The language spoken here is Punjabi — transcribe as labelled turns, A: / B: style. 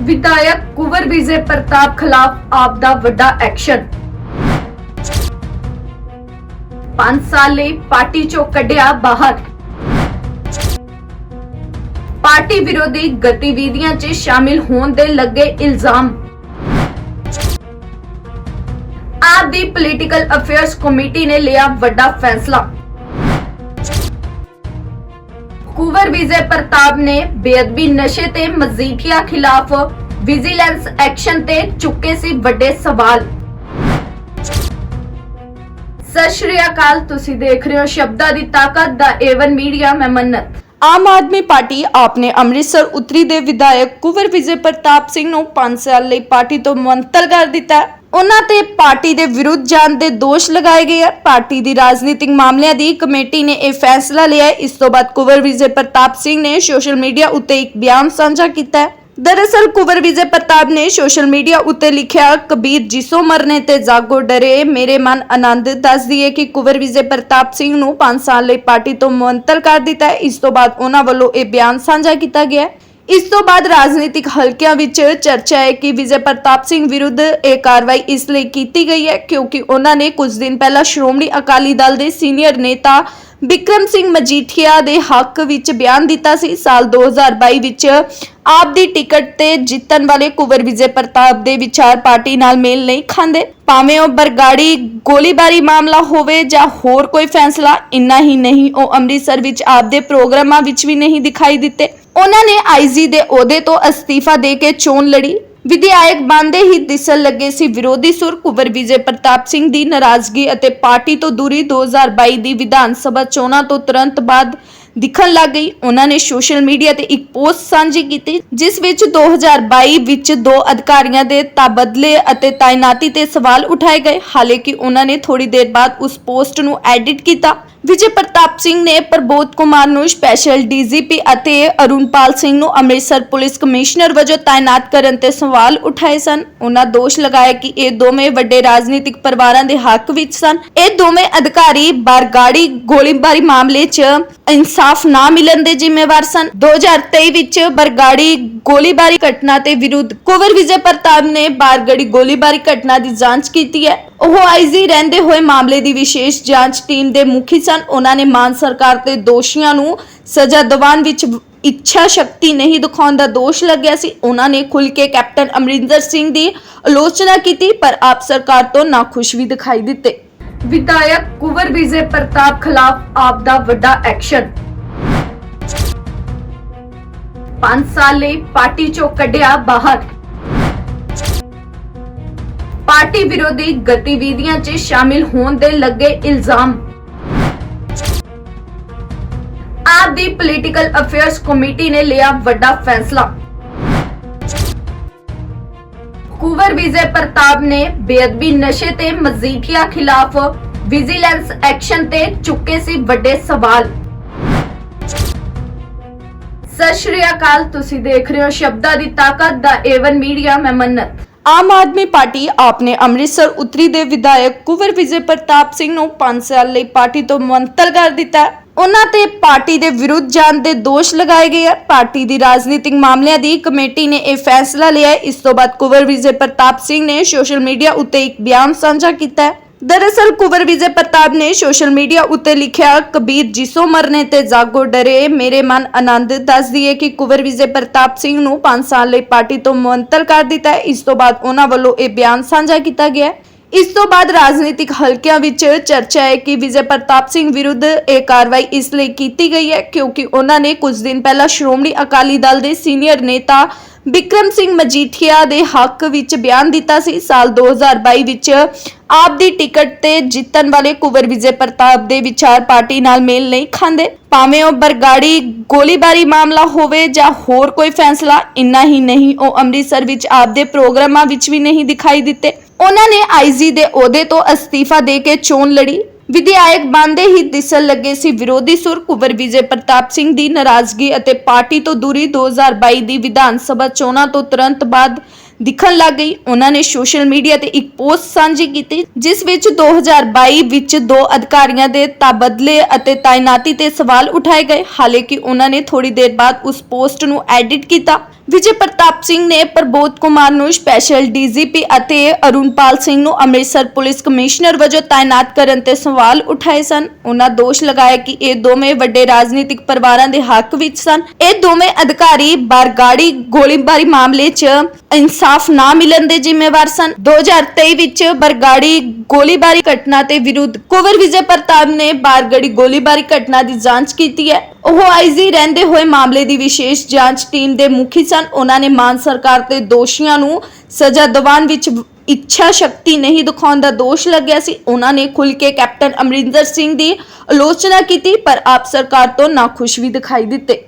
A: ਵਿਧਾਇਕ ਕੁਵਰ ਵਿਜੇ ਪ੍ਰਤਾਪ ਖਿਲਾਫ ਆਪ ਦਾ ਵੱਡਾ ਐਕਸ਼ਨ। 5 ਸਾਲ ਲਈ ਪਾਰਟੀ ਚੋਂ ਕੱਢਿਆ ਬਾਹਰ। ਪਾਰਟੀ ਵਿਰੋਧੀ ਗਤੀਵਿਧੀਆਂ 'ਚ ਸ਼ਾਮਿਲ ਹੋਣ ਦੇ ਲੱਗੇ ਇਲਜ਼ਾਮ। ਆਪ ਦੀ ਪੋਲੀਟੀਕਲ ਅਫੇਅਰਸ ਕਮੇਟੀ ਨੇ ਲਿਆ ਵੱਡਾ ਫੈਸਲਾ। ਕੁਵਰ ਵਿਜੇ ਪ੍ਰਤਾਪ ਨੇ ਬੇਅਦਬੀ ਨਸ਼ੇ ਤੇ ਮਜੀਠੀਆ ਖਿਲਾਫ ਵਿਜੀਲੈਂਸ ਐਕਸ਼ਨ ਤੇ ਚੁੱਕੇ ਸੀ ਵੱਡੇ ਸਵਾਲ। ਸਤਿ ਸ਼੍ਰੀ ਅਕਾਲ, ਤੁਸੀਂ ਦੇਖ ਰਹੇ ਹੋ ਸ਼ਬਦਾਂ ਦੀ ਤਾਕਤ ਦਾ ਏਵਨ ਮੀਡੀਆ, ਮੈਂ ਮੰਨਤ।
B: ਆਮ ਆਦਮੀ ਪਾਰਟੀ ਆਪ ਨੇ ਅੰਮ੍ਰਿਤਸਰ ਉੱਤਰੀ ਦੇ ਵਿਧਾਇਕ ਕੁਵਰ ਵਿਜੇ ਪ੍ਰਤਾਪ ਸਿੰਘ ਨੂੰ 5 ਸਾਲ ਲਈ ਪਾਰਟੀ ਤੋਂ ਮੁਅੱਤਲ ਕਰ ਦਿੱਤਾ ਉਹਨਾਂ ਤੇ ਪਾਰਟੀ ਦੇ ਵਿਰੁੱਧ ਜਾਣ ਦੇ ਦੋਸ਼ ਲਗਾਏ ਗਏ ਹਨ ਪਾਰਟੀ ਦੀ ਰਾਜਨੀਤਿਕ ਮਾਮਲਿਆਂ ਦੀ ਕਮੇਟੀ ਨੇ ਇਹ ਫੈਸਲਾ ਲਿਆ ਹੈ। ਇਸ ਤੋਂ ਬਾਅਦ ਕੁਵਰ ਵਿਜੇ ਪ੍ਰਤਾਪ ਸਿੰਘ ਨੇ ਸੋਸ਼ਲ ਮੀਡੀਆ ਉੱਤੇ ਇੱਕ ਬਿਆਨ ਸਾਂਝਾ ਕੀਤਾ ਹੈ। ਦਰਅਸਲ ਕੁਵਰ ਵਿਜੇ ਪ੍ਰਤਾਪ ਨੇ ਸੋਸ਼ਲ ਮੀਡੀਆ ਉੱਤੇ ਲਿਖਿਆ, ਕਬੀਰ ਜਿਸੋ ਮਰਨੇ ਤੇ ਜਾਗੋ ਡਰੇ, ਮੇਰੇ ਮਨ ਆਨੰਦ ਦੱਸਦੀ ਹੈ ਕਿ ਕੁਵਰ ਵਿਜੇ ਪ੍ਰਤਾਪ ਸਿੰਘ ਨੂੰ 5 ਸਾਲ ਲਈ ਪਾਰਟੀ ਤੋਂ ਮੁਅੱਤਲ ਕਰ ਦਿੱਤਾ ਹੈ। ਇਸ ਤੋਂ ਬਾਅਦ ਉਹਨਾਂ ਵੱਲੋਂ ਇਹ ਬਿਆਨ ਸਾਂਝਾ ਕੀਤਾ ਗਿਆ ਹੈ। ਇਸ ਤੋਂ ਬਾਅਦ ਰਾਜਨੀਤਿਕ ਹਲਕਿਆਂ ਵਿੱਚ ਚਰਚਾ ਹੈ ਕਿ ਵਿਜੇ ਪ੍ਰਤਾਪ ਸਿੰਘ ਵਿਰੁੱਧ ਇਹ ਕਾਰਵਾਈ ਇਸ ਲਈ ਕੀਤੀ ਗਈ ਹੈ ਕਿਉਂਕਿ ਉਹਨਾਂ ਨੇ ਕੁਝ ਦਿਨ ਪਹਿਲਾਂ ਸ਼੍ਰੋਮਣੀ ਅਕਾਲੀ ਦਲ ਦੇ ਸੀਨੀਅਰ ਨੇਤਾ ਵਿਕਰਮ ਸਿੰਘ ਮਜੀਠੀਆ ਦੇ ਹੱਕ ਵਿੱਚ ਬਿਆਨ ਦਿੱਤਾ ਸੀ। ਸਾਲ 2022 ਵਿੱਚ ਆਪ ਦੀ ਟਿਕਟ ਤੇ ਜਿੱਤਣ ਵਾਲੇ ਕੁਵਰ ਵਿਜੇ ਪ੍ਰਤਾਪ ਦੇ ਵਿਚਾਰ ਪਾਰਟੀ ਨਾਲ ਮੇਲ ਨਹੀਂ ਖਾਂਦੇ। ਭਾਵੇਂ ਉਹ ਬਰਗਾੜੀ ਗੋਲੀਬਾਰੀ ਮਾਮਲਾ ਹੋਵੇ ਜਾਂ ਹੋਰ ਕੋਈ ਫੈਸਲਾ, ਇੰਨਾ ਹੀ ਨਹੀਂ, ਉਹ ਅੰਮ੍ਰਿਤਸਰ ਵਿੱਚ ਆਪ ਦੇ ਪ੍ਰੋਗਰਾਮਾਂ ਵਿੱਚ ਵੀ ਨਹੀਂ ਦਿਖਾਈ ਦਿੱਤੇ। ਉਹਨਾਂ ਨੇ ਆਈਜੀ ਦੇ ਅਹੁਦੇ ਤੋਂ ਅਸਤੀਫਾ ਦੇ ਕੇ ਚੋਣ ਲੜੀ। ਵਿਧਾਇਕ ਬੰਦੇ ਹੀ ਦਿਸਣ ਲੱਗੇ ਸੀ ਵਿਰੋਧੀ ਸੁਰ ਕੁਵਰ ਵਿਜੇ ਪ੍ਰਤਾਪ ਸਿੰਘ ਦੀ ਨਾਰਾਜ਼ਗੀ ਅਤੇ ਪਾਰਟੀ ਤੋਂ ਦੂਰੀ 2022 ਦੀ ਵਿਧਾਨ ਸਭਾ ਚੋਣਾਂ ਤੋਂ ਤੁਰੰਤ ਬਾਅਦ ਦਿਖਣ ਲੱਗ ਗਈ। ਉਹਨਾਂ ਨੇ ਸੋਸ਼ਲ ਮੀਡੀਆ ਤੇ ਇੱਕ ਪੋਸਟ ਸਾਂਝੀ ਕੀਤੀ, ਜਿਸ ਵਿੱਚ 2022 ਵਿੱਚ ਦੋ ਅਧਿਕਾਰੀਆਂ ਦੇ ਤਬਦਲੇ ਅਤੇ ਤਾਇਨਾਤੀ ਤੇ ਸਵਾਲ ਉਠਾਏ ਗਏ। ਹਾਲਾਂਕਿ ਉਹਨਾਂ ਨੇ ਥੋੜੀ ਦੇਰ ਬਾਅਦ ਉਸ ਪੋਸਟ ਨੂੰ ਐਡਿਟ ਕੀਤਾ। ਵਿਜੇ ਪ੍ਰਤਾਪ ਸਿੰਘ ਨੇ ਪ੍ਰਬੋਧ ਕੁਮਾਰ ਨੂੰ ਸਪੈਸ਼ਲ ਡੀਜੀਪੀ ਅਤੇ ਅਰੁਣਪਾਲ ਸਿੰਘ ਨੂੰ ਅੰਮ੍ਰਿਤਸਰ ਪੁਲਿਸ ਕਮਿਸ਼ਨਰ ਵਜੋਂ ਤਾਇਨਾਤ ਕਰਨ ਤੇ ਸਵਾਲ ਉਠਾਏ ਸਨ। ਉਹਨਾਂ ਦੋਸ਼ ਲਗਾਇਆ ਕਿ ਇਹ ਦੋਵੇਂ ਵੱਡੇ ਰਾਜਨੀਤਿਕ ਪਰਿਵਾਰਾਂ ਦੇ ਹੱਕ ਵਿੱਚ ਸਨ। ਇਹ ਦੋਵੇਂ ਅਧਿਕਾਰੀ ਬਰਗਾੜੀ ਗੋਲੀਬਾਰੀ ਮਾਮਲੇ 'ਚ ਇਨਸਾਫ ਨਾ ਮਿਲਣ ਦੇ ਜ਼ਿੰਮੇਵਾਰ ਸਨ। 2023 ਵਿੱਚ ਬਰਗਾੜੀ ਗੋਲੀਬਾਰੀ ਘਟਨਾ ਤੇ ਵਿਰੁੱਧ ਕੁਵਰ ਵਿਜੇ ਪ੍ਰਤਾਪ ਨੇ ਬਾਰਗੜੀ ਗੋਲੀਬਾਰੀ ਘਟਨਾ ਦੀ ਜਾਂਚ ਕੀਤੀ ਹੈ। ਉਹ ਆਈਜੀ ਰਹਿੰਦੇ ਹੋਏ ਮਾਮਲੇ ਦੀ ਵਿਸ਼ੇਸ਼ ਜਾਂਚ ਟੀਮ ਦੇ ਮੁਖੀ ਸਨ। ਉਹਨਾਂ ਨੇ ਮਾਨ ਸਰਕਾਰ ਤੇ ਦੋਸ਼ੀਆਂ ਨੂੰ ਸਜ਼ਾ ਦਿਵਾਉਣ ਵਿੱਚ ਇੱਛਾ ਸ਼ਕਤੀ ਨਹੀਂ ਦਿਖਾਉਣ ਦਾ ਦੋਸ਼ ਲੱਗਿਆ ਸੀ। ਉਹਨਾਂ ਨੇ ਖੁੱਲ ਕੇ ਕੈਪਟਨ ਅਮਰਿੰਦਰ ਸਿੰਘ ਦੀ ਆਲੋਚਨਾ ਕੀਤੀ, ਪਰ ਆਪ ਸਰਕਾਰ ਤੋਂ ਨਾਖੁਸ਼ ਵੀ ਦਿਖਾਈ ਦਿੱਤੇ।
A: ਵਿਧਾਇਕ ਕੁਵਰ ਵਿਜੇ ਪ੍ਰਤਾਪ ਖਿਲਾਫ ਆਪ ਦਾ ਵੱਡਾ ਐਕਸ਼ਨ। 5 ਸਾਲ ਲਈ ਪਾਰਟੀ ਚੋਂ ਕੱਢਿਆ ਬਾਹਰ। ਪਾਰਟੀ ਵਿਰੋਧੀ ਗਤੀਵਿਧੀਆਂ 'ਚ ਸ਼ਾਮਿਲ ਹੋਣ ਦੇ ਲੱਗੇ ਇਲਜ਼ਾਮ। ਆਪ ਦੀ ਪੋਲੀਟੀਕਲ ਅਫੇਅਰਸ ਕਮੇਟੀ ਨੇ ਲਿਆ ਵੱਡਾ ਫੈਸਲਾ। ਕੁਵਰ ਵਿਜੇ ਪ੍ਰਤਾਪ ਨੇ ਬੇਅਦਬੀ ਨਸ਼ੇ ਤੇ ਮਜੀਠੀਆ ਖਿਲਾਫ ਵਿਜੀਲੈਂਸ ਐਕਸ਼ਨ ਤੇ ਚੁੱਕੇ ਸੀ ਵੱਡੇ ਸਵਾਲ। ਸਤਿ ਸ਼੍ਰੀ ਅਕਾਲ, ਤੁਸੀਂ ਦੇਖ ਰਹੇ ਹੋ ਸ਼ਬਦਾਂ ਦੀ ਤਾਕਤ ਦਾ ਏਵਨ ਮੀਡੀਆ ਮੈਂ ਮੰਨਤ।
B: ਆਮ ਆਦਮੀ ਪਾਰਟੀ ਆਪ ਨੇ ਅੰਮ੍ਰਿਤਸਰ ਉੱਤਰੀ ਦੇ ਵਿਧਾਇਕ ਕੁਵਰ ਵਿਜੇ ਪ੍ਰਤਾਪ ਸਿੰਘ ਨੂੰ 5 ਸਾਲ ਲਈ ਪਾਰਟੀ ਤੋਂ ਮੁਅੱਤਲ ਕਰ ਦਿੱਤਾ ਹੈ। ਉਹਨਾਂ ਤੇ ਪਾਰਟੀ ਦੇ ਵਿਰੁੱਧ ਜਾਣ ਦੇ ਦੋਸ਼ ਲਗਾਏ ਗਏ ਹਨ ਪਾਰਟੀ ਦੀ ਰਾਜਨੀਤਿਕ ਮਾਮਲਿਆਂ ਦੀ ਕਮੇਟੀ ਨੇ ਇਹ ਫੈਸਲਾ ਲਿਆ ਹੈ। ਇਸ ਤੋਂ ਬਾਅਦ ਕੁਵਰ ਵਿਜੇ ਪ੍ਰਤਾਪ ਸਿੰਘ ਨੇ ਸੋਸ਼ਲ ਮੀਡੀਆ ਉੱਤੇ ਇੱਕ ਬਿਆਨ ਸਾਂਝਾ ਕੀਤਾ ਹੈ। ਦਰਅਸਲ ਕੁਵਰ ਵਿਜੇ ਪ੍ਰਤਾਪ ਨੇ ਸੋਸ਼ਲ ਮੀਡੀਆ ਉੱਤੇ ਲਿਖਿਆ, ਕਬੀਰ ਜਿਸੋ ਮਰਨੇ ਤੇ ਜਾਗੋ ਡਰੇ, ਮੇਰੇ ਮਨ ਆਨੰਦ। ਦੱਸ ਦਈਏ ਕਿ ਕੁਵਰ ਵਿਜੇ ਪ੍ਰਤਾਪ ਸਿੰਘ ਨੂੰ 5 ਸਾਲ ਲਈ ਪਾਰਟੀ ਤੋਂ ਮੁਅੱਤਲ ਕਰ ਦਿੱਤਾ ਹੈ। ਇਸ ਤੋਂ ਬਾਅਦ ਉਹਨਾਂ ਵੱਲੋਂ ਇਹ ਬਿਆਨ ਸਾਂਝਾ ਕੀਤਾ ਗਿਆ ਹੈ। ਇਸ ਤੋਂ ਬਾਅਦ ਰਾਜਨੀਤਿਕ ਹਲਕਿਆਂ ਵਿੱਚ ਚਰਚਾ ਹੈ ਕਿ ਵਿਜੇ ਪ੍ਰਤਾਪ ਸਿੰਘ ਵਿਰੁੱਧ ਇਹ ਕਾਰਵਾਈ ਇਸ ਲਈ ਕੀਤੀ ਗਈ ਹੈ ਕਿਉਂਕਿ ਉਹਨਾਂ ਨੇ ਕੁਝ ਦਿਨ ਪਹਿਲਾਂ ਸ਼੍ਰੋਮਣੀ ਅਕਾਲੀ ਦਲ ਦੇ ਸੀਨੀਅਰ ਨੇਤਾ ਬਿਕਰਮ ਸਿੰਘ ਮਜੀਠੀਆ ਦੇ ਹੱਕ ਵਿੱਚ ਬਿਆਨ ਦਿੱਤਾ ਸੀ। ਸਾਲ 2022 ਵਿੱਚ ਆਪ ਦੀ ਟਿਕਟ ਤੇ ਜਿੱਤਣ ਵਾਲੇ ਕੁਵਰ ਵਿਜੇ ਪ੍ਰਤਾਪ ਦੇ ਵਿਚਾਰ ਪਾਰਟੀ ਨਾਲ ਮੇਲ ਨਹੀਂ ਖਾਂਦੇ। ਭਾਵੇਂ ਉਹ ਬਰਗਾੜੀ ਗੋਲੀਬਾਰੀ ਮਾਮਲਾ ਹੋਵੇ ਜਾਂ ਹੋਰ ਕੋਈ ਫੈਸਲਾ, ਇੰਨਾ ਹੀ ਨਹੀਂ, ਉਹ ਅੰਮ੍ਰਿਤਸਰ ਵਿੱਚ ਆਪ ਦੇ ਪ੍ਰੋਗਰਾਮਾਂ ਵਿੱਚ ਵੀ ਨਹੀਂ ਦਿਖਾਈ ਦਿੱਤੇ। ਉਹਨਾਂ ਨੇ ਆਈਜੀ ਦੇ ਅਹੁਦੇ ਤੋਂ ਅਸਤੀਫਾ ਦੇ ਕੇ ਚੋਣ ਲੜੀ। ਵਿਧਾਇਕ ਬੰਦੇ ਹੀ ਦਿਸਣ ਲੱਗੇ ਸੀ। ਵਿਰੋਧੀ ਸੁਰ ਕੁਵਰ ਵਿਜੇ ਪ੍ਰਤਾਪ ਸਿੰਘ ਦੀ ਨਾਰਾਜ਼ਗੀ ਅਤੇ ਪਾਰਟੀ ਤੋਂ ਦੂਰੀ 2022 ਦੀ ਵਿਧਾਨ ਸਭਾ ਚੋਣਾਂ ਤੋਂ ਤੁਰੰਤ ਬਾਅਦ ਦਿਖਣ ਲੱਗ ਗਈ। ਉਹਨਾਂ ਨੇ ਸੋਸ਼ਲ ਮੀਡੀਆ ਤੇ ਇੱਕ ਪੋਸਟ ਸਾਂਝੀ ਕੀਤੀ, ਜਿਸ ਵਿੱਚ 2022 ਵਿੱਚ ਦੋ ਅਧਿਕਾਰੀਆਂ ਦੇ ਤਬਦਲੇ ਅਤੇ ਤਾਇਨਾਤੀ ਤੇ ਸਵਾਲ ਉਠਾਏ ਗਏ। ਹਾਲਾਂਕਿ ਉਹਨਾਂ ਨੇ ਥੋੜੀ ਦੇਰ ਬਾਅਦ ਉਸ ਪੋਸਟ ਨੂੰ ਐਡਿਟ ਕੀਤਾ। ਵਿਜੇ ਪ੍ਰਤਾਪ ਸਿੰਘ ਨੇ ਪ੍ਰਬੋਧ ਕੁਮਾਰ ਨੂੰ ਸਪੈਸ਼ਲ ਡੀਜੀਪੀ ਅਤੇ ਅਰੁਣਪਾਲ ਸਿੰਘ ਨੂੰ ਅੰਮ੍ਰਿਤਸਰ ਪੁਲਿਸ ਕਮਿਸ਼ਨਰ ਵਜੋਂ ਤਾਇਨਾਤ ਕਰਨ ਤੇ ਸਵਾਲ ਉਠਾਏ ਸਨ। ਉਹਨਾਂ ਦੋਸ਼ ਲਗਾਇਆ ਕਿ ਇਹ ਦੋਵੇਂ ਵੱਡੇ ਰਾਜਨੀਤਿਕ ਪਰਿਵਾਰਾਂ ਦੇ ਹੱਕ ਵਿੱਚ ਸਨ। ਇਹ ਦੋਵੇਂ ਅਧਿਕਾਰੀ ਬਾਰਗਾੜੀ ਗੋਲੀਬਾਰੀ ਮਾਮਲੇ 'ਚ ਇਨਸਾਫ ਨਾ ਮਿਲਣ ਦੇ ਜ਼ਿੰਮੇਵਾਰ ਸਨ। 2023 ਵਿੱਚ ਬਰਗਾੜੀ ਗੋਲੀਬਾਰੀ ਘਟਨਾ ਤੇ ਵਿਰੁੱਧ ਕੁਵਰ ਵਿਜੇ ਪ੍ਰਤਾਪ ਨੇ ਬਾਰਗੜੀ ਗੋਲੀਬਾਰੀ ਘਟਨਾ ਦੀ ਜਾਂਚ ਕੀਤੀ ਹੈ। ਉਹ ਆਈਜੀ ਰਹਿੰਦੇ ਹੋਏ ਮਾਮਲੇ ਦੀ ਵਿਸ਼ੇਸ਼ ਜਾਂਚ ਟੀਮ ਦੇ ਮੁਖੀ ਸਨ। ਉਹਨਾਂ ਨੇ ਮਾਨ ਸਰਕਾਰ ਤੇ ਦੋਸ਼ੀਆਂ ਨੂੰ ਸਜ਼ਾ ਦਿਵਾਉਣ ਵਿੱਚ ਇੱਛਾ ਸ਼ਕਤੀ ਨਹੀਂ ਦਿਖਾਉਣ ਦਾ ਦੋਸ਼ ਲੱਗਿਆ ਸੀ। ਉਹਨਾਂ ਨੇ ਖੁੱਲ ਕੇ ਕੈਪਟਨ ਅਮਰਿੰਦਰ ਸਿੰਘ ਦੀ ਆਲੋਚਨਾ ਕੀਤੀ, ਪਰ ਆਪ ਸਰਕਾਰ ਤੋਂ ਨਾਖੁਸ਼ ਵੀ ਦਿਖਾਈ ਦਿੱਤੇ।